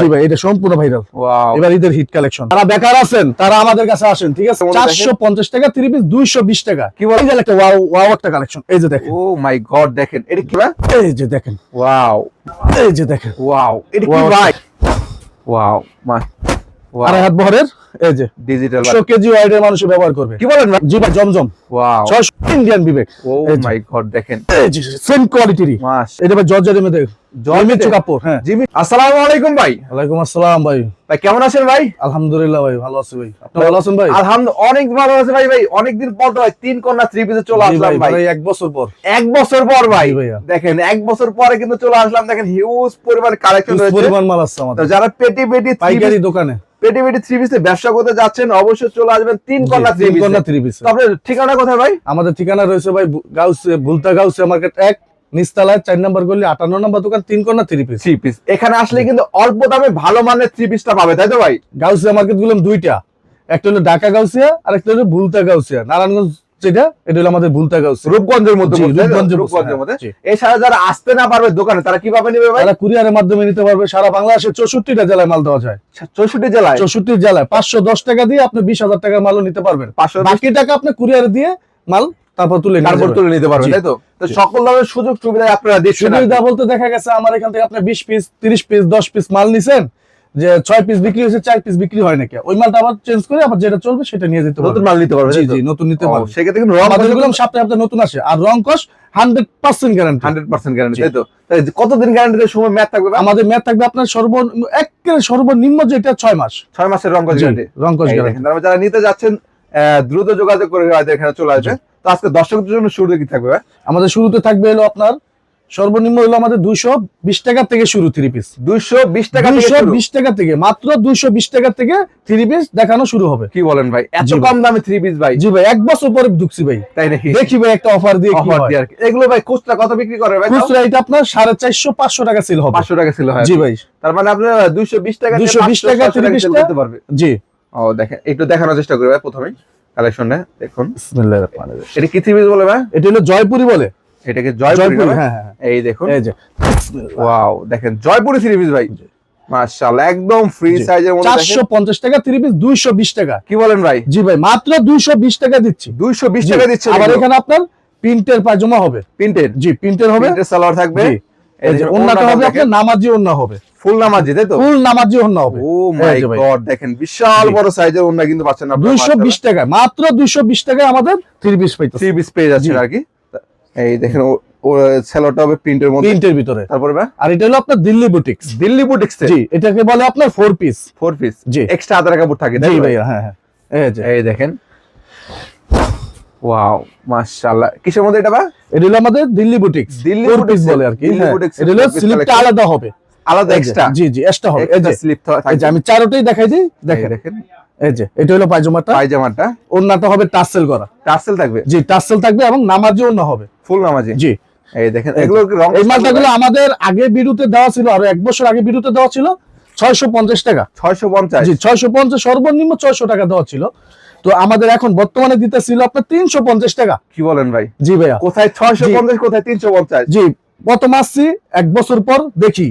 জি ভাই এটা সম্পূর্ণ ভাইরাল ওয়াও এবার ঈদের হিট কালেকশন যারা বেকার আছেন তারা আমাদের কাছে আসেন ঠিক আছে? কেমন চারশো পঞ্চাশ টাকা থ্রি পিস দুইশো বিশ টাকা। কি বলেন? এই যে একটা ওয়াও ওয়াও একটা কালেকশন এই যে দেখেন। ও মাই গড দেখেন। এটা কি এই যে দেখেন। ওয়াও এই যে দেখেন। ওয়াও এটা কি ভাই? ওয়াও মা আড়াই হাত বহরের এই যে। ডিজিটাল একশো কেজি মানুষ ব্যবহার করবে। কি বলেন জি ভাই জমজম। Wow Indian Bibek. Oh my god দেখেন। সেম কোয়ালিটিরই এটা ভাই জর্জের মধ্যে হ্যাঁ। জিমি আসসালামু আলাইকুম ভাই। ওয়ালাইকুম আসসালাম ভাই। ভাই কেমন আছেন ভাই? আলহামদুলিল্লাহ ভাই ভালো আছি ভাই। আপনি ভালো আছেন ভাই? আলহামদুলিল্লাহ অনেক ভালো আছে ভাই ভাই। অনেকদিন পর ভাই তিন কন্যা থ্রি পিসে চলে আসলাম ভাই, ভাই। এক বছর পর। এক বছর পর ভাই। দেখেন এক বছর পরে কিন্তু চলে আসলাম। দেখেন হিউজ পরিমাণ কালেকশন রয়েছে। পরিমাণ মাল আছে আমাদের। যারা পেটি পেটি পাইকারি দোকানে। পেটি পেটি থ্রি পিসে ব্যবসা করতে যাচ্ছেন অবশ্যই চলে আসবেন তিন কন্যা থ্রি পিস কন্যা থ্রি পিস আপনার ঠিকানা কোথায় ভাই? আমাদের ঠিকানা রয়েছে ভাই গাউসে ভুলতা গাউসে মার্কেট এক। নিস্তালায় চার নাম্বার গলি আটান্ন নাম্বার দোকান তিন কন্যা থ্রি পিস থ্রি পিস এখানে আসলে কিন্তু অল্প দামে ভালো মানের থ্রি পিসটা পাবে তাই তো ভাই? গাউসিয়া মার্কেটগুলো দুইটা। একটা হলো ঢাকা গাউসিয়া আর একটা হলো ভুলতা গাউসিয়া। নারায়ণগঞ্জ যেটা এটা হলো আমাদের ভুলতা গাউসিয়া। রূপগঞ্জের মধ্যে জি, বলতে, তাই তো? রূপগঞ্জের রূপগঞ্জের মধ্যে। এছাড়া যারা আসতে না পারবে দোকানে তারা কীভাবে নেবে ভাই? তারা কুরিয়ারের মাধ্যমে নিতে পারবে। সারা বাংলাদেশে চৌষট্টিটা জেলায় মাল দেওয়া যায়। চৌষট্টি জেলায়? চৌষট্টি জেলায়। পাঁচশো দশ টাকা দিয়ে আপনি বিশ হাজার টাকার মালও নিতে পারবেন। পাঁচশো বাকি টাকা আপনি কুরিয়ারে দিয়ে মাল তারপর তুলে তারপর তুলে নিতে পারবেন তাই তো? তো সকল ধরনের সুযোগ সুবিধা আপনারা দিচ্ছেন সুবিধা বলতে দেখা গেছে আমার এখান থেকে আপনি বিশ পিস তিরিশ পিস দশ পিস মাল নিছেন যে ছয় পিস বিক্রি হয়েছে চার পিস বিক্রি হয় নাকি? ওই মালটা আবার চেঞ্জ করে আবার যেটা চলবে সেটা নিয়ে যেতে নতুন মাল নিতে পারবে জি জি নতুন নিতে পারবেন সেক্ষেত্রে কিন্তু রং সপ্তাহে নতুন আসে। আর রং কস hundred percent guarantee hundred percent guarantee তাই তো? কতদিন গ্যারান্টিতে সময় ম্যাথ থাকবে? আমাদের মেয়াদ থাকবে আপনার সর্ব একেবারে সর্বনিম্ন যেটা ছয় মাস। ছয় মাসের রং গ্যারান্টি রং কস গ্যারান্টি যারা নিতে যাচ্ছেন দ্রুত যোগাযোগ করে এখানে চলে আসবে। তো আজকে দর্শকদের জন্য শুরুতে কি থাকবে? আমাদের শুরুতে থাকবে হলো আপনার সর্বনিম্ন হলো আমাদের দুইশো বিশ টাকা থেকে শুরু থ্রি পিস 220 টাকা দুইশো বিশ টাকা থেকে মাত্র দুইশো বিশ টাকা থেকে থ্রি পিস দেখানো শুরু হবে। কি বলেন ভাই? এত কম দামে থ্রি পিস ভাই। জি ভাই এক বছর পরে ঢুকছি ভাই। তাই নাকি? দেখি ভাই একটা অফার দিয়ে অফার দিয়ে। এগুলো ভাই খুচরা কত বিক্রি করে ভাই খুচরা এটা আপনার সাড়ে চারশো পাঁচশো টাকা সেল হবে। পাঁচশো টাকা ছিল হয় জি ভাই। তার মানে আপনার দুইশো বিশ টাকা দুইশো বিশ টাকা 600 টাকা 30 sell টা। করতে পারবে। জি। ও দেখেন একটু দেখানোর চেষ্টা করি ভাই প্রথমেই। কালেকশনে দেখুন। বিসমিল্লাহির রহমানির রহিম। এটা কি থ্রি পিস বলে ভাই? এটা হলো জয়পুরি বলে। এটাকে জয়পুরি? হ্যাঁ হ্যাঁ হ্যাঁ। এই দেখুন। এই যে ওয়াও দেখেন জয়পুরি থ্রি পিস ভাই। মাশাআল্লাহ একদম ফ্রি সাইজের মধ্যে চারশো দেখেন পঞ্চাশ টাকা থ্রি পিস দুইশো বিশ টাকা। কি বলেন ভাই? জি ভাই মাত্র দুইশো বিশ টাকা দিচ্ছি। 220 জি। টাকা দিচ্ছে আবার এখানে আপনার প্রিন্টের পায়জামা হবে। প্রিন্টেড? জি প্রিন্টের হবে। প্রিন্টেড সালোয়ার থাকবে। এই যে ওন্নাটা হবে আপনার নামাজি ওন্না হবে। ফুল নামাজি তাই তো? ফুল নামাজি ওন্না হবে। ও মাই গড দেখেন বিশাল বড় সাইজের ওন্না কিন্তু পাচ্ছেন আপনারা দুইশো বিশ টাকা মাত্র দুইশো বিশ টাকায় আমাদের থ্রি পিস পাইতেছে থ্রি পিস পেয়ে আর কি। এই দেখেন সেলোটা হবে প্রিন্টের মধ্যে। প্রিন্টের ভিতরে। তারপরে আর এটা হলো আপনার দিল্লি বুটিক্স দিল্লি বুটিক্স জি এটাকে বলে আপনার ফোর পিস ফোর পিস জি। এক্সট্রা আধার কাপড় থাকে জি তো? ভাইয়া হ্যাঁ হ্যাঁ। এই দেখেন। ওয়াও মাশাআল্লাহ। কিসের মধ্যে এটা ভাই? এটা হলো আমাদের দিল্লি বুটিক্স দিল্লি বুটিক্স বলে আর কি দিল্লি হ্যাঁ। বুটিক্স এটা হলো স্লিপটা আলাদা হবে। আলাদা এক্সট্রা জি জি এক্সট্রা হবে। এই যে স্লিপ যে আমি চারোটাই দেখাই দিই দেখেন। দেখেন। এই যে এটা হলো পায়জামাটা। পায়জামাটা। ওন্নাটা হবে টাসেল করা। টার্সেল থাকবে? জি টাসেল থাকবে এবং নামাজি ওন্না হবে। ফুল নামাজি? জি। এই দেখেন এগুলো রং এই মালটাগুলো আমাদের আগে বিরুতে দেওয়া ছিল আরও এক বছর আগে বিরুতে দেওয়া ছিল ছয়শো পঞ্চাশ টাকা। 650 জি ছয়শো পঞ্চাশ সর্বনিম্ন ছয়শো টাকা দেওয়া ছিল। তো আমাদের এখন বর্তমানে দিতে ছিল আপনার তিনশো পঞ্চাশ টাকা। কি বলেন ভাই? জি ভাইয়া। কোথায় 650 কোথায় 350 জি প্রথম আসছি এক বছর পর দেখি।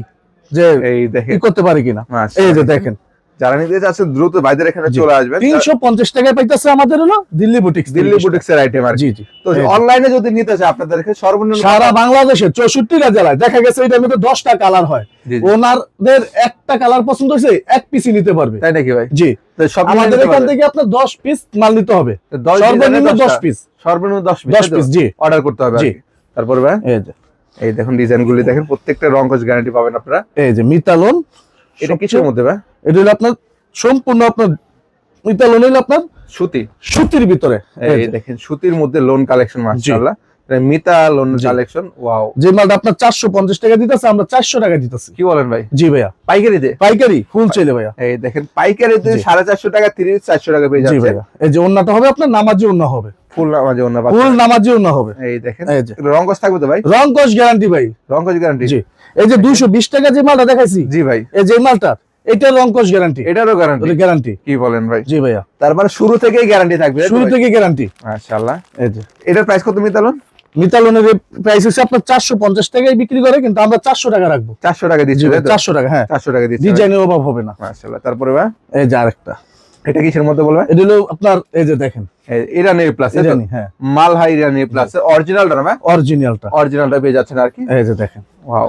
যে এই দেখেন। করতে পারি কিনা? এই যে দেখেন। যারা নিতে যাচ্ছেন দ্রুত ভাইদের এখানে চলে আসবেন। তিনশো পঞ্চাশ টাকায় পাইতেছে আমাদের হলো দিল্লি বুটিক্স দিল্লি বুটিক্সের আইটেম আর জি জি। তো অনলাইনে যদি নিতে চায় আপনাদেরকে সর্বনিম্ন সারা বাংলাদেশে চৌষট্টিটা জেলায় দেখা গেছে এটার মধ্যে দশটা কালার হয়। ওনারদের একটা কালার পছন্দ হয়েছে এক পিসই নিতে পারবে। তাই নাকি ভাই? জি। আমাদের এখান থেকে আপনার দশ পিস মাল নিতে হবে। তো 10 সর্বনিম্ন দশ পিস সর্বনিম্ন 10 পিস দশ পিস জি। অর্ডার করতে হবে। তারপরে ভাই? এই যে। এই দেখুন ডিজাইন গুলি দেখেন প্রত্যেকটা রং কোচ গ্যারান্টি পাবেন আপনারা। এই যে মিতালন এটা কিসের মধ্যে ভাই? এটা হলো আপনার সম্পূর্ণ আপনার মিতালন হলো আপনার সুতি। সুতির ভিতরে। এই দেখেন সুতির মধ্যে লোন কালেকশন মাশাআল্লাহ। মিতা লোন কালেকশন ওয়াও যে মালটা আপনার চারশো পঞ্চাশ টাকা দিতেছে আমরা চারশো টাকা দিতেছি। কি বলেন ভাই? জি ভাইয়া। পাইকারিতে পাইকারি ফুল চলে ভাইয়া। এই দেখেন পাইকারিতে জি। সাড়ে চারশো টাকা তিরিশ চারশো টাকা পেয়ে জি যাচ্ছে। ভাইয়া। এই যে ওন্নাটা হবে আপনার নামাজি ওন্না হবে। ফুল নামাজে অন্য ফুল নামাজি ওন্না হবে। এই দেখেন রং কস থাকবে তো ভাই? রং কস গ্যারান্টি ভাই। রং কস গ্যারান্টি জি। এই যে দুইশো বিশ টাকা যে মালটা দেখাইছি জি ভাই। এই যে মালটা এটা রং কস গ্যারান্টি এটারও গ্যারান্টি গ্যারান্টি কি বলেন ভাই? জি ভাইয়া। তার মানে শুরু থেকেই গ্যারান্টি থাকবে শুরু থেকে গ্যারান্টি মাশাআল্লাহ। এই যে। এটার প্রাইস কত মিতালন? মিতালনের প্রাইস হচ্ছে আপনার চারশো পঞ্চাশ টাকায় বিক্রি করে কিন্তু আমরা চারশো টাকা রাখব। চারশো টাকা দিচ্ছে চারশো টাকা হ্যাঁ। চারশো টাকা দিচ্ছে ডিজাইনের অভাব হবে না। মাশাআল্লাহ। তারপরে ভাই? এই যে আরেকটা। এটা কিসের মধ্যে বলবে? এটা হলো আপনার এই যে দেখেন। ইরানি প্লাস ইরানি হ্যাঁ। মালহা ইরানি প্লাস অরিজিনালটা না অরিজিনালটা অরিজিনালটা পেয়ে যাচ্ছেন আর কি? এই যে দেখেন। ওয়াও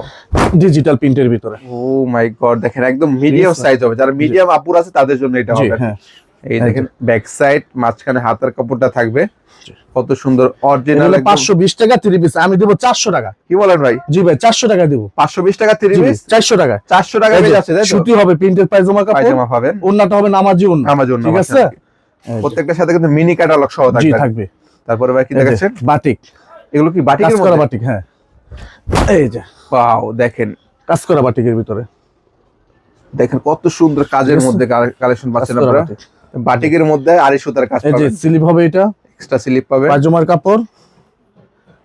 ডিজিটাল প্রিন্টের ভিতরে। ও মাই গড দেখেন একদম মিডিয়াম সাইজ হবে। যারা মিডিয়াম আপুর আছে তাদের জন্য এটা হবে। হ্যাঁ। এই দেখেন। ব্যাক সাইড মাঝখানে হাতের কাপড়টা থাকবে। কত সুন্দর অরিজিনাল হলো পাঁচশো বিশ টাকা থ্রি পিস আমি দেবো চারশো টাকা। কি বলেন ভাই? জি ভাই চারশো টাকা দেবো। পাঁচশো বিশ টাকা থ্রি পিস চারশো টাকা। চারশো টাকা পেয়ে যাচ্ছে তাই তো? সুতি হবে প্রিন্টের পায়জামা কাপড়। পায়জামা পাবেন। ওন্নাটা হবে নামাজি ওন্না ঠিক আছে? প্রত্যেকটার সাথে কিন্তু মিনি ক্যাটালগ সহ জি থাকবে। থাকবে। তারপরে ভাই কি দেখাচ্ছেন? বাটিক এগুলো কি কাজ বাটিকের করা মধ্যে? বাটিক হ্যাঁ। এই যে। ওয়াও দেখেন। কাজ করা বাটিকের ভিতরে। দেখেন কত সুন্দর কাজের মধ্যে কালেকশন পাচ্ছেন আপনারা। বাটিকের মধ্যে আড়াই সুতার কাজ এই যে স্লিপ হবে এটা। এক্সট্রা স্লিপ পাবেন। পায়জামার কাপড়।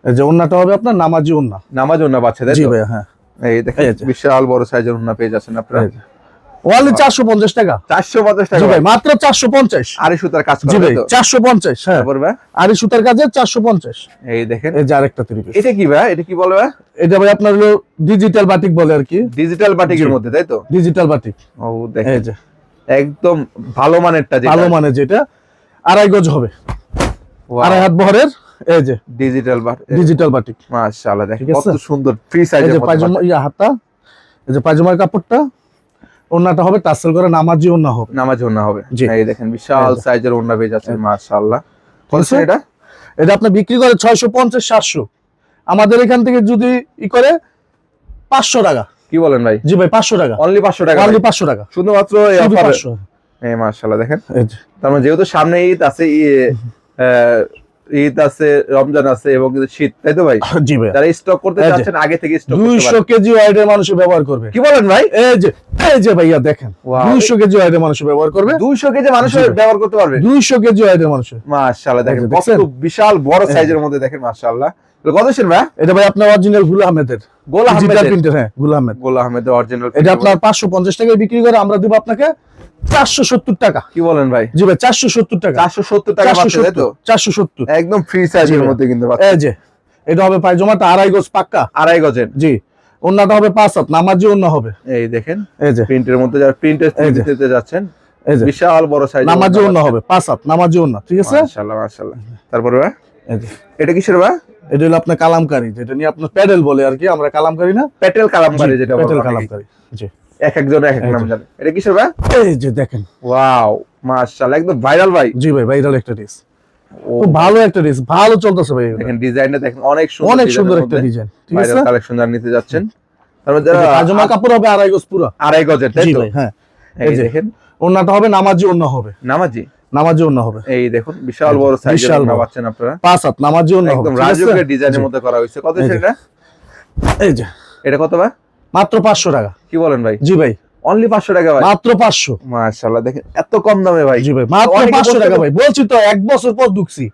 এই যে ওন্নাটা হবে আপনার নামাজি ওন্না। নামাজ ওন্না তাই জি ভাই হ্যাঁ। এই দেখেন বিশাল বড় সাইজের ওন্না পেয়ে যাচ্ছেন আপনারা। ওয়ানলি চারশো পঞ্চাশ টাকা। চারশো পঞ্চাশ জি টাকা ভাই। মাত্র চারশো পঞ্চাশ। আড়াই সুতার কাজ জি ভাই চারশো পঞ্চাশ হ্যাঁ। আর সুতার কাজে চারশো পঞ্চাশ। এই দেখেন। এই যে আরেকটা থ্রি পিস এটা কি ভাই? এটা কি বলে ভাই? এটা ভাই আপনার হলো ডিজিটাল বাটিক বলে আর কি। ডিজিটাল বাটিকের মধ্যে তাই তো? ডিজিটাল বাটিক ও দেখেন। এই যে। একদম ভালো মানেরটা ভালো মানের যেটা। আড়াই গজ হবে। আড়াই হাত বহরের এই যে ডিজিটাল বাট ডিজিটাল বাটিক। মাশাআল্লাহ দেখেন কত সুন্দর ফ্রি এই যে পায়জামা ইয়া হাতটা এই যে পায়জামার কাপড়টা ওন্নাটা হবে টাসেল করে নামাজি ওন্না হবে। নামাজ ওন্না হবে। এই দেখেন বিশাল সাইজের ওন্না পেয়ে যাচ্ছেন মাশাআল্লাহ। কত এটা? এটা আপনি বিক্রি করে ছয়শো পঞ্চাশ সাতশো। আমাদের এখান থেকে যদি ই করে পাঁচশো টাকা। কি বলেন ভাই? জি ভাই পাঁচশো টাকা। অনলি 500 টাকা অনলি ভাই। পাঁচশো টাকা। শুধুমাত্র এই অফারে এই মাশাআল্লাহ দেখেন। তার মানে যেহেতু সামনে ঈদ আছে ঈদ আছে রমজান আছে এবং শীত তাই তো ভাই? জি ভাই। যারা স্টক করতে চাচ্ছেন আগে থেকে স্টক করতে কেজি ওয়াইডের মানুষ ব্যবহার করবে। কি বলেন ভাই? এই যে এই যে ভাইয়া দেখেন। Wow. দুইশো কেজি ওয়াইডের মানুষ ব্যবহার করবে। 200 কেজি মানুষ ব্যবহার করতে পারবে। দুইশো কেজি ওয়াইডের মানুষ। মাশাআল্লাহ দেখেন কত বিশাল বড় সাইজের মধ্যে দেখেন মাশাআল্লাহ। কত ভাই? এটা ভাই আপনার অরিজিনাল গুল আহমেদের। গোল আহমেদের। প্রিন্টার হ্যাঁ গুল আহমেদ। গোল আহমেদের অরিজিনাল এটা আপনার পাঁচশো পঞ্চাশ টাকায় বিক্রি করে আমরা দিব আপনাকে চারশো সত্তর টাকা। কি বলেন ভাই? জি ভাই চারশো সত্তর টাকা। 470 টাকা পাচ্ছে তাই তো? সত্তর চারশো সত্তর। একদম ফ্রি সাইজের মধ্যে কিন্তু এই যে এটা হবে পায়জামাটা আড়াই গজ পাক্কা। আড়াই গজের। জি ওন্নাটা হবে পাঁচ হাত নামাজি অন্য হবে। এই দেখেন এই যে। প্রিন্টের মধ্যে যারা প্রিন্টের দিতে যাচ্ছেন বিশাল বড় সাইজের নামাজি অন্য হবে পাঁচ হাত নামাজি অন্য ঠিক আছে? মাশাআল্লাহ মাশাআল্লাহ। তারপরে ভাই? এটা কিসের ভাই এটা হলো আপনার কালামকারি যেটা নিয়ে আপনার প্যাডেল বলে আর কি আমরা কালামকারি না? কালামকারি যেটা কালামকারি জি। এক একজন এক এক নাম জানে। এটা কিসের এই যে দেখেন। ওয়াও মাশাআল্লাহ একদম ভাইরাল ভাই। জি ভাই ভাইরাল একটা ডিস খুব ভালো একটা ডিস ভালো চলতেছে ভাই দেখেন ডিজাইনটা দেখেন অনেক সুন্দর অনেক সুন্দর একটা ডিজাইন ঠিক ভাইরাল আছে? কালেকশন যারা নিতে যাচ্ছেন। তারপর যারা পায়জামা কাপড় হবে আড়াই গজ পুরো। আড়াই গজের তাই তো? হ্যাঁ। এই। দেখেন। ওন্নাটা হবে নামাজি অন্য হবে। নামাজি? নামাজি অন্য হবে। এই দেখুন বিশাল বড় সাইজের বিশাল পাচ্ছেন আপনারা। পাঁচ হাত নামাজি অন্য হবে একদম রাজকীয় ডিজাইনের মধ্যে করা হয়েছে। কত সেটা? এই যে। এটা কত ভাই? মাত্র পাঁচশো টাকা। কি বলেন ভাই? জি ভাই। অনলি পাঁচশো টাকা ভাই? মাত্র পাঁচশো। মাশাআল্লাহ দেখেন এত কম দামে ভাই। জি ভাই মাত্র অনেকে পাঁচশো বলতে টাকা ভাই। বলছি তো এক বছর পর ঢুকছি।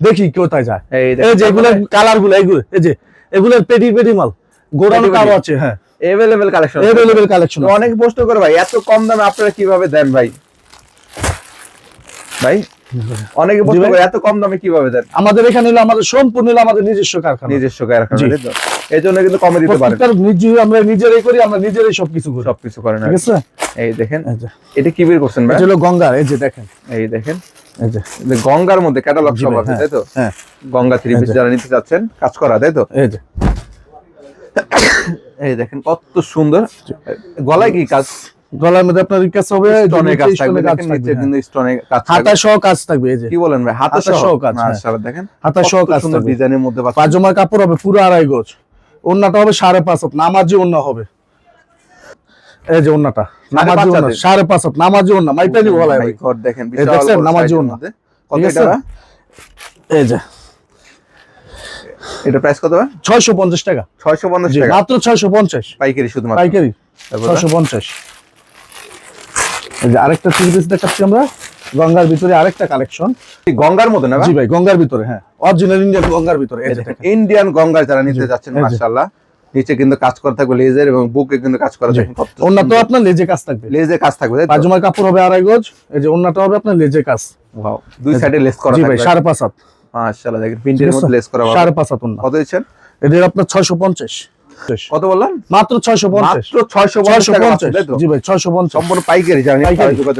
দেখি কোথায় যায়। এই যে এগুলোর কালারগুলো এগুলো এই যে এগুলোর পেটি পেটি মাল। গোড়ানো পেটি। আছে হ্যাঁ। কালেকশন কালেকশন অনেক প্রশ্ন করে ভাই এত কম দামে আপনারা কীভাবে দেন ভাই? ভাই অনেকে প্রশ্ন ভাই। করে এত কম দামে কীভাবে দেন? আমাদের এখানে হলো আমাদের সম্পূর্ণ হলো আমাদের নিজস্ব কারখানা। নিজস্ব কারখানা? এই জন্য কিন্তু কমে দিতে পারেন। আমরা নিজেরাই করি আমরা নিজেরাই সবকিছু করি। সবকিছু করেন ঠিক আছে? এই দেখেন এটা কি বের করছেন ভাই? এটা হলো গঙ্গার এই যে দেখেন। এই দেখেন। গঙ্গার মধ্যে ক্যাটালগ সব আছে হ্যাঁ। তাই তো? হ্যাঁ। গঙ্গা থ্রি পিস যারা নিতে চাচ্ছেন কাজ করা তাই তো? এই যে। এই দেখেন কত সুন্দর। গলায় কি কাজ? গলার মধ্যে আপনার কাজ হবে স্টোনের হ্যাঁ। কাজ থাকবে দেখেন স্টোনের কাজ হাতা সহ কাজ থাকবে কি বলেন ভাই? হাতা সহ কাজ হ্যাঁ। মাশাআল্লাহ দেখেন। হাতা সহ কাজ ডিজাইনের মধ্যে কাপড় হবে পুরো আড়াই গজ। ওন্নাটা হবে 5.5 নামাজি ওন্না হবে। এই যে ওন্নাটা নামাজি ওন্না 5.5 নামাজি ওন্না বলা ভাই দেখেন বিশাল নামাজি ওন্না কত এটা এই যে। এটা প্রাইস কত 650 টাকা। 650 টাকা। মাত্র 650 পাইকারি শুধুমাত্র? পাইকারি 650 যে আরেকটা থ্রি পিস দেখাচ্ছি আমরা গঙ্গার ভিতরে আরেকটা কালেকশন গঙ্গার মধ্যে না জি ভাই গঙ্গার ভিতরে হ্যাঁ। অরিজিনাল ইন্ডিয়ান গঙ্গার ভিতরে। ইন্ডিয়ান গঙ্গা যারা নিতে যাচ্ছেন মাশাআল্লাহ নিচে কিন্তু কাজ করা থাকবে লেজার এবং বুকে কিন্তু কাজ করা। থাকবে তো আপনার লেজে কাজ থাকবে। লেজে কাজ থাকবে পাজামার কাপড় হবে আড়াই গজ এই যে ওন্নাটা হবে আপনার লেজে কাজ। ওয়াও দুই সাইডে লেস করা জি ভাই থাকবে। সাড়ে পাঁচ হাত। মাশাআল্লাহ দেখেন প্রিন্টের মধ্যে লেস করা সাড়ে পাঁচ হাত ওন্না কত দিচ্ছেন? এদের আপনার ছয়শো পঞ্চাশ। কত বললেন? মাত্র ছয়শো পঞ্চাশ। 650 ছয়শো পঞ্চাশ পাচ্ছেন, তাই তো? জি ভাই ছয়শো পঞ্চাশ। সম্পূর্ণ পাইকারি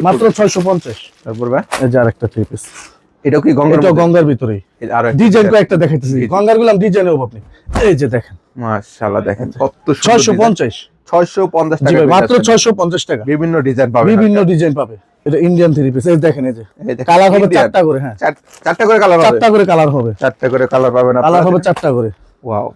মাত্র ছয়শো পঞ্চাশ। তারপর ভাই? এই যে থ্রি পিস এটাও কি গঙ্গার এটা আরও একটা ডিজাইন। কয়েকটা দেখাইতেছি। গঙ্গার গুলাম ডিজাইন হব আপনি এই যে দেখেন। মাশাআল্লাহ দেখেন কত সুন্দর ছয়শো design। পঞ্চাশ। 650 জি টাকা মাত্র যাচ্ছেন। ছয়শো পঞ্চাশ টাকা। বিভিন্ন ডিজাইন পাবেন বিভিন্ন ডিজাইন পাবে। এটা ইন্ডিয়ান থ্রি পিস এই দেখেন এই যে। কালার হবে চারটা করে হ্যাঁ। চারটা করে কালার হবে। চারটা করে কালার হবে। চারটা করে কালার পাবেন কালার হবে চারটা করে। ওয়াও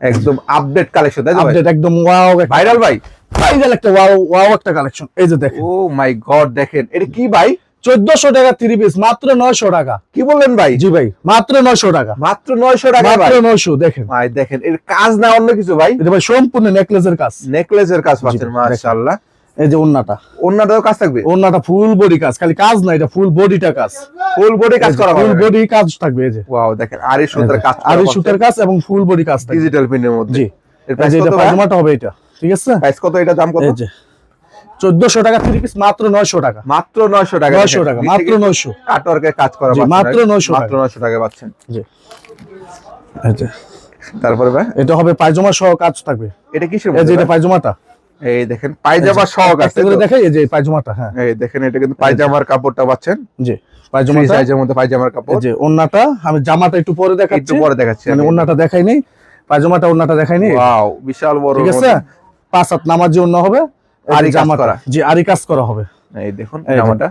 একদম আপডেট কালেকশন তাই আপডেট একদম ওয়াও ভাইরাল ভাই? ভাইরাল একটা ওয়াও ওয়াও একটা কালেকশন এই যে দেখেন। ও মাই গড দেখেন এটা কি ভাই? চোদ্দশো টাকা থ্রি পিস মাত্র নয়শো টাকা। কি বললেন ভাই? জি ভাই মাত্র নয়শো টাকা। মাত্র 900 টাকা ভাই। মাত্র নয়শো দেখেন। ভাই দেখেন এর কাজ না অন্য কিছু ভাই? এটা ভাই সম্পূর্ণ নেকলেসের কাজ। নেকলেসের কাজ পাচ্ছেন মাশাআল্লাহ। এই যে ওন্নাটা। অন্যটাও কাজ থাকবে? ওন্নাটা ফুল বডি কাজ খালি কাজ না এটা ফুল বডিটা কাজ। ফুল বডি কাজ করা ফুল বডি কাজ থাকবে এই যে। ওয়াও দেখেন আরি সুতার কাজ আর সুতার কাজ এবং ফুল বডি কাজ থাকবে। ডিজিটাল প্রিন্টের মধ্যে। জি। এর প্রাইস কত ভাই পায়জামাটা হবে এটা ঠিক আছে? প্রাইস কত এটা দাম কত? এই যে চোদ্দশো টাকা থ্রি পিস মাত্র নয়শো টাকা। মাত্র 900 টাকা নয়শো টাকা মাত্র নয়শো। কাটওয়ার্কের কাজ করা মাত্র right? 900 মাত্র 900 টাকা পাচ্ছেন। জি। যে। তারপরে ভাই? এটা হবে পায়জামা সহ কাজ থাকবে। এটা কিসের এই যে এটা? পায়জামাটা। এই দেখেন পায়জামা শখ আছে এগুলো দেখাই যে পায়জামাটা হ্যাঁ। এই দেখেন এটা কিন্তু পায়জামার কাপড়টা পাচ্ছেন। জি পায়জামা সাইজের মধ্যে পায়জামার কাপড়। যে ওন্নাটা আমি জামাটা একটু পরে একটু পরে দেখাচ্ছি মানে ওন্নাটা দেখাই নাই পায়জামাটা ওন্নাটা দেখাই নাই। ওয়াও বিশাল বড় ঠিক আছে? পাঁচ হাত নামাজ অন্য হবে আর জামা করা। জি আরি কাজ করা হবে। এই দেখুন জামাটা।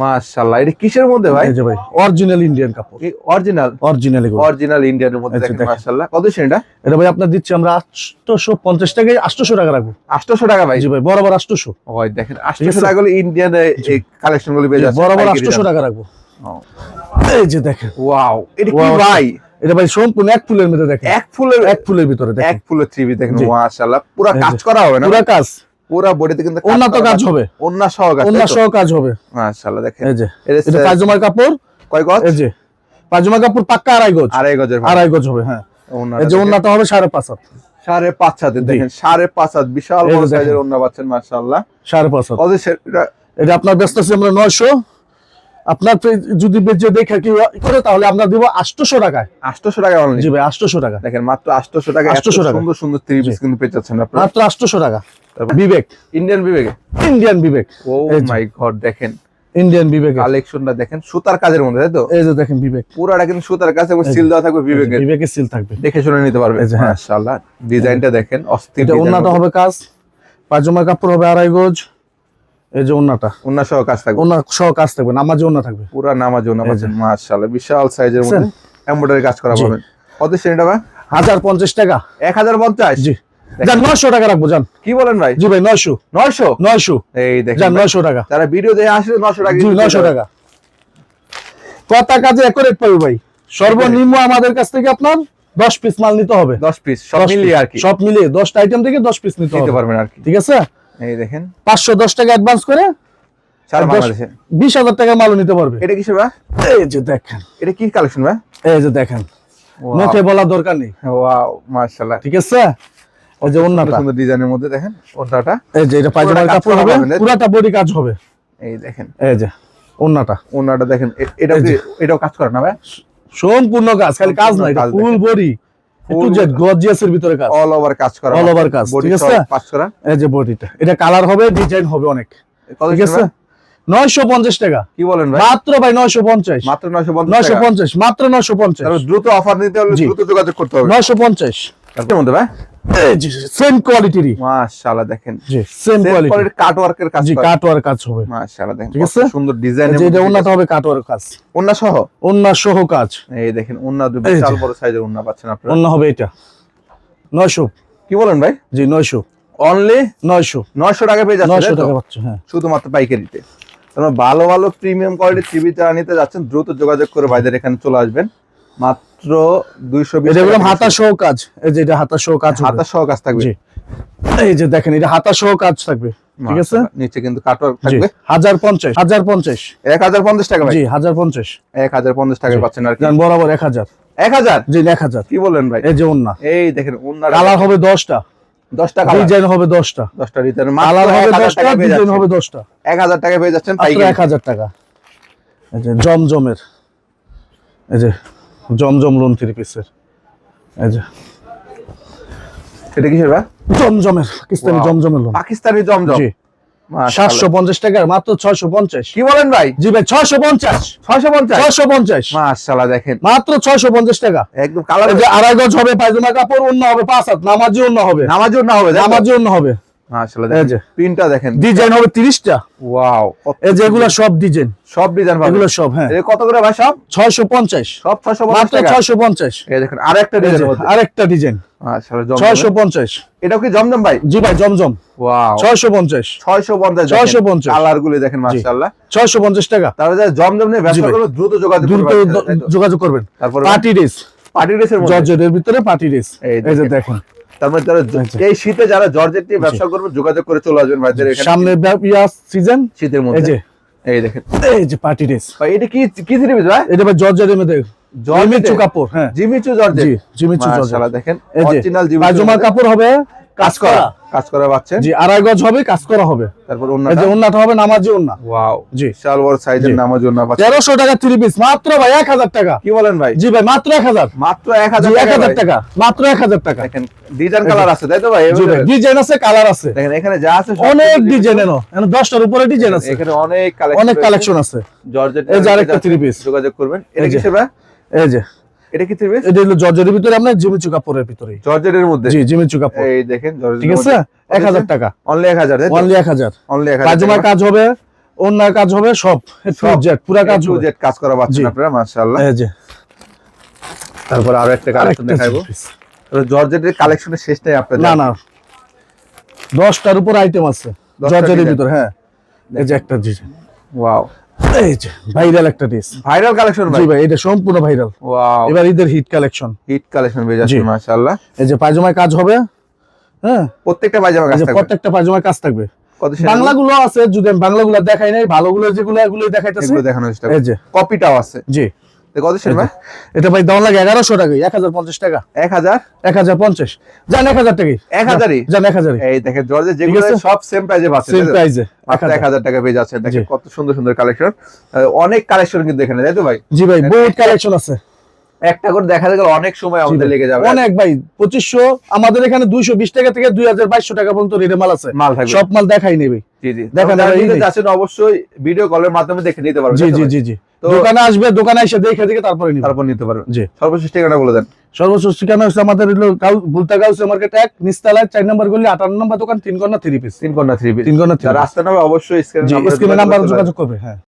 মাশাআল্লাহ এটা কিসের মধ্যে ভাই? এই যে ভাই অরিজিনাল ইন্ডিয়ান কাপড়। এই অরিজিনাল অরিজিনাল অরিজিনাল ইন্ডিয়ানের মধ্যে দেখেন। মাশাআল্লাহ। কত সেটা এটা? ভাই আপনার দিচ্ছি আমরা আটশোশো পঞ্চাশ টাকায় আটশোশো টাকা রাখব। 800 টাকা ভাই? জি ভাই বরাবর আটশোশো। ওই দেখেন 800 টাকা হলে ইন্ডিয়ান এই পেয়ে যাচ্ছে বরাবর আটশোশো টাকা রাখব। এই যে দেখেন। ওয়াও এটা কি. ভাই? এটা ভাই সম্পূর্ণ এক ফুলের মধ্যে দেখেন। এক ফুলের এক ফুলের ভিতরে দেখেন। এক ফুলের থ্রিবি দেখেন। মাশাআল্লাহ। পুরো কাজ করা হবে না পুরা কাজ। পুরো বডিতে কিন্তু উন্নত করা কাজ হবে। ওন্না সহ কাজ। অন্য সহ কাজ হবে। মাশাআল্লাহ দেখেন। এই যে এটা পায়জামার কাপড়। কয় গজ? এই যে পায়জামার কাপড় পাক্কা আড়াই গজ। আড়াই গজের আড়াই গজ হবে হ্যাঁ। এই যে। ওন্নাটা হবে সাড়ে পাঁচ হাত। সাড়ে পাঁচ হাতে দেখেন সাড়ে পাঁচ হাত। বিশাল বড় সাইজের ওন্না পাচ্ছেন মাশাআল্লাহ। সাড়ে পাঁচ হাত। এটা আপনার ব্যস্ত আছে আমরা নয়শো। আপনার যদি বেচে দেখে কি করে তাহলে আমরা দিব আটশোশো টাকায়। 800 টাকা জি ভাই আটশোশো টাকা। দেখেন মাত্র 800 টাকা 800 800 টাকা। সুন্দর সুন্দর থ্রি পিস কিন্তু পেয়ে যাচ্ছেন আপনারা। মাত্র আটশোশো টাকা। Bibek. Indian Bibek. Indian Bibek. Oh. My god দেখেন। ইন্ডিয়ান বিবেক। কালেকশনটা দেখেন সুতার কাজের মধ্যে তাই তো? এই যে দেখেন বিবেক। পুরাটা কিন্তু সুতার কাজ এবং সিল দেওয়া থাকবে বিবেকের। বিবেকের সিল থাকবে। দেখে শুনে নিতে পারবে হ্যাঁ। মাশাআল্লাহ ডিজাইনটা দেখেন অস্থির এটা ওন্নাটা হবে কাজ পায়জামার কাপড় হবে আড়াই গজ এই যে ওন্নাটা। ওন্না সহ কাজ থাকবে। ওন্না সহ কাজ থাকবে নামাজে ওন্না থাকবে। পুরা নামাজ ওন্না। পাচ্ছেন মাশাআল্লাহ বিশাল সাইজের মধ্যে এমব্রয়ডারি কাজ করা। পাবেন। কত শ্রেণীটা ভাই? হাজার পঞ্চাশ টাকা। 1050 জি। যান নয়শো টাকা রাখব যান। কি বলেন ভাই? জি ভাই নয়শো। 900 নয়শো। এই দেখেন যান ভাই, নয়শো টাকা। যারা ভিডিও দেখে আসলে 900 টাকা জি নয়শো টাকা। কথা কাজে একরেট পাবে ভাই? সর্বনিম্ন আমাদের কাছ থেকে আপনার দশ পিস মাল নিতে হবে। 10 পিস সব মিলিয়ে আর কি। সব মিলিয়ে দশটা আইটেম থেকে দশ পিস নিতে নিতে হবে। পারবেন আর কি। ঠিক আছে? এই দেখেন। পাঁচশো দশ টাকা অ্যাডভান্স করে সারা বাংলাদেশে। বিশ হাজার টাকা মালও নিতে পারবে। এটা কিসের ভাই? এই যে দেখেন। এটা কি কালেকশন ভাই? এই যে দেখেন। মুখে বলার দরকার নেই। ওয়াও মাশাআল্লাহ। ঠিক আছে? এই যে ওন্নাটা সুন্দর ডিজাইনের মধ্যে দেখেন ওন্নাটা এই যে এটা পায়জামার কাপড় হবে? পুরাটা বডি কাজ হবে। এই দেখেন। এই যে ওন্নাটা ওন্নাটা দেখেন এ- এটাও কাজ করে না ভাই? সম্পূর্ণ কাজ খালি কাজ না এটা ফুল বডি একটু যে গর্জিয়াসের ভিতরে কাজ। অল ওভার কাজ করা All over কাজ, ঠিক আছে? কাজ করা। এই যে বডিটা এটা কালার হবে ডিজাইন হবে অনেক। ঠিক আছে? নয়শো পঞ্চাশ টাকা। কি বলেন ভাই? মাত্র ভাই নয়শো পঞ্চাশ। মাত্র 950 নয়শো টাকা। পঞ্চাশ মাত্র নয়শো পঞ্চাশ। তাহলে দ্রুত অফার নিতে হলে। দ্রুত যোগাযোগ করতে হবে। নয়শো পঞ্চাশ। তার মধ্যে ভাই? সেম কোয়ালিটিরই মাশাআল্লাহ দেখেন। জি সেম কোয়ালিটির কাট ওয়ার্কের কাজ জি করা। কাটওয়ার কাজ হবে। মাশাআল্লাহ দেখেন ঠিক আছে? সুন্দর ডিজাইন এই যে এটা ওন্নাটা হবে কাটওয়ার কাজ। ওন্না সহ? ওন্না সহ কাজ। এই দেখেন ওন্না দু বিশাল বড় সাইজের ওন্না পাচ্ছেন আপনারা। ওন্না হবে এটা। নয়শো। কি বলেন ভাই? জি নয়শো। অনলি নয়শো। 900 টাকা পেয়ে টাকা হ্যাঁ। শুধুমাত্র পাইকারিতে। তোমরা ভালো ভালো প্রিমিয়াম কোয়ালিটির টিভি যারা নিতে যাচ্ছেন দ্রুত যোগাযোগ করে ভাইদের এখানে চলে আসবেন। মাত্র দুইশো বিশ এটা বললাম হাতা সহ কাজ। এই যে এটা হাতা সহ কাজ হাতা সহ কাজ থাকবে। এই যে দেখেন এটা হাতা সহ কাজ থাকবে। ঠিক আছে? নিচে কিন্তু কাটওয়ার্ক থাকবে। টাকা ভাই। জি হাজার পঞ্চাশ। এক হাজার পঞ্চাশ টাকা পাচ্ছেন আর কি। বরাবর জি বললেন ভাই? এই যে ওন্না। এই দেখেন কালার। হবে দশটা। দশটা কালার ডিজাইন হবে দশটা। দশটা রিটার্ন কালার হবে মাত্র দশটা টাকা পেয়ে ডিজাইন হবে দশটা। এক হাজার টাকা পেয়ে যাচ্ছেন মাত্র পাইকারি। এক হাজার টাকা। এই যে জমজমের। এই যে জমজম লোন থ্রি পিসের এই যে। এটা কিসের ভাই? জমজমের পাকিস্তানি জমজমের লোন পাকিস্তানি জমজম। জি। সাতশো পঞ্চাশ টাকার মাত্র ছয়শো পঞ্চাশ। কি বলেন ভাই? জি ভাই ছয়শো পঞ্চাশ। ছয়শো পঞ্চাশ? ছয়শো পঞ্চাশ। মাশাআল্লাহ দেখেন। মাত্র ছয়শো পঞ্চাশ টাকা। একদম কালার আড়াই গজ হবে পায়জামা কাপড় অন্য হবে পাঁচ হাত নামাজি অন্য হবে। নামাজও না হবে নামাজি অন্য হবে। মাশাআল্লাহ দেখেন। যে। প্রিন্টটা দেখেন। ডিজাইন হবে তিরিশটা। ওয়াও এই যে সব ডিজাইন। সব ডিজাইন এগুলো সব হ্যাঁ। এটা কত করে ভাই সব? ছয়শো পঞ্চাশ। সব 650 মাত্র টাকা। ছয়শো পঞ্চাশ। এই দেখেন আরেকটা ডিজাইন আরেকটা ডিজাইন। ছয়শো পঞ্চাশ। এটাও কি জমজম ভাই? জি ভাই জমজম। ওয়াও। ছয়শো পঞ্চাশ। 650 650 কালারগুলো দেখেন ছয়শো পঞ্চাশ টাকা। জমজম নিয়ে ব্যবসা ভাই। দ্রুত যোগাযোগ দ্রুত করবেন। তারপরে পার্টি ড্রেস। পার্টি ড্রেসের মধ্যে। জর্জেটের ভিতরে পার্টি ড্রেস। এই এই যে দেখেন। তারপরে যারা আচ্ছা। এই শীতে যারা জর্জেট নিয়ে ব্যবসা করবে যোগাযোগ করে চলে আসবেন ভাইদের এখানে। সামনে সিজন শীতের মধ্যে। এই দেখেন। এই যে পার্টি ড্রেস ভাই এটা কি কি জিনিস ভাই? এটা ভাই জর্জেটের মধ্যে? জিমিচু কাপড় হ্যাঁ। Jimmy Choo georgette. Jimmy Choo georgette. দেখেন অরিজিনাল জিমিচু কাপড় হবে কাজ করা কাজ করা পাচ্ছেন। জি আড়াই গজ হবে কাজ করা হবে। তারপর এই যে ওন্নাটা ওন্নাটা হবে নামাজি ওন্না। ওয়াও জি। বড় সাইজের। নামাজ ওন্না পাচ্ছেন। তেরোশো টাকা থ্রি পিস মাত্র ভাই এক হাজার টাকা। কি বলেন ভাই? জি ভাই মাত্র এক হাজার। মাত্র এক জি হাজার এক হাজার টাকা টাকা মাত্র এক হাজার টাকা। দেখেন ডিজাইন কালার আছে তাই তো ভাই? জি ভাই ডিজাইন আছে কালার আছে। দেখেন এখানে যা আছে অনেক ডিজাইন এনো এনো দশটার উপরে ডিজাইন আছে। এখানে অনেক কালেকশন অনেক কালেকশন আছে। জর্জেট এই যে আরেকটা three piece। যোগাযোগ করবেন। এটা এই কি যে। সেবা এই যে। এটা কি থ্রি এটা হলো জর্জের ভিতরে আপনার জিমিচু কাপড়ের ভিতরে জর্জেটের মধ্যে? জি জিমিচু কাপড় এই দেখেন জর্জেট ঠিক আছে? এক হাজার টাকা। অনলি এক হাজার অনলি এক হাজার। অনলি এক হাজার পায়জামার কাজ হবে অন্যার কাজ হবে সব। টু জেড পুরা কাজ হবে। জেট কাজ করা পাচ্ছেন জি। আপনারা মাশাআল্লাহ। এই যে। তারপর আরও একটা কালেকশন দেখাবো। জর্জেটের কালেকশনের শেষ নাই আপনাদের? না না। দশটার উপর আইটেম আছে। জর্জের ভিতরে হ্যাঁ। এই যে একটা ডিজাইন ওয়াও এই যে ভাইরাল একটা ডিস ভাইরাল কালেকশন ভাই জি ভাই? এটা সম্পূর্ণ ভাইরাল ওয়াও এবার ঈদের হিট কালেকশন হিট কালেকশন বেজে জি। মাশাআল্লাহ। এই যে পায়জামায় কাজ হবে হ্যাঁ? প্রত্যেকটা পায়জামা কাজ থাকবে। প্রত্যেকটা পায়জামায় কাজ থাকবে। বাংলাগুলো আছে যদি আমি বাংলাগুলো দেখাই নাই ভালোগুলো যেগুলো এগুলো দেখাইতেছি এই যে। কপিটাও আছে। জি। কত সেটা ভাই? এটা ভাই দাম লাগে এগারোশো টাকা এক হাজার পঞ্চাশ টাকা। এক হাজার? এক হাজার পঞ্চাশ। যান এক হাজার টাকা এক হাজারই? যান এক হাজারই। এই দেখেন জর্জের যেগুলো সব সেম প্রাইজে পাচ্ছেন সেম প্রাইজে এক হাজার। টাকা পেয়ে যাচ্ছে দেখেন কত সুন্দর সুন্দর কালেকশন অনেক কালেকশন কিন্তু এখানে তাই তো ভাই? জি ভাই বহুত কালেকশন আছে। একটা করে দেখা গেলে অনেক সময় আমাদের লেগে যাবে। অনেক ভাই পঁচিশশো আমাদের এখানে দুইশো বিশ টাকা থেকে দুই হাজার বাইশশো টাকা পর্যন্ত রেটে মাল আছে। মাল থাকবে। সব মাল দেখাই নেবে। জি জি। দেখেন, অবশ্যই ভিডিও কলের মাধ্যমে দেখে নিতে পারবেন। জি জি জি জি। দোকানে আসবে দোকানে এসে দেখে দেখে তারপরে তারপর নিতে পারবেন। জি। সর্বশেষ ঠিকানা বলে দেন। সর্বোচ্চ ঠিকানা হচ্ছে আমাদের হলো বুলতা গাউস মার্কেট এক নিস্তালায় চার নম্বর গলি আটান্ন নম্বর দোকান তিন কন্যা থ্রি পিস তিন কন্যা থ্রি তিন কন্যা থ্রি আসতে হবে অবশ্যই স্ক্রিনে নাম্বার যোগাযোগ করবে হ্যাঁ।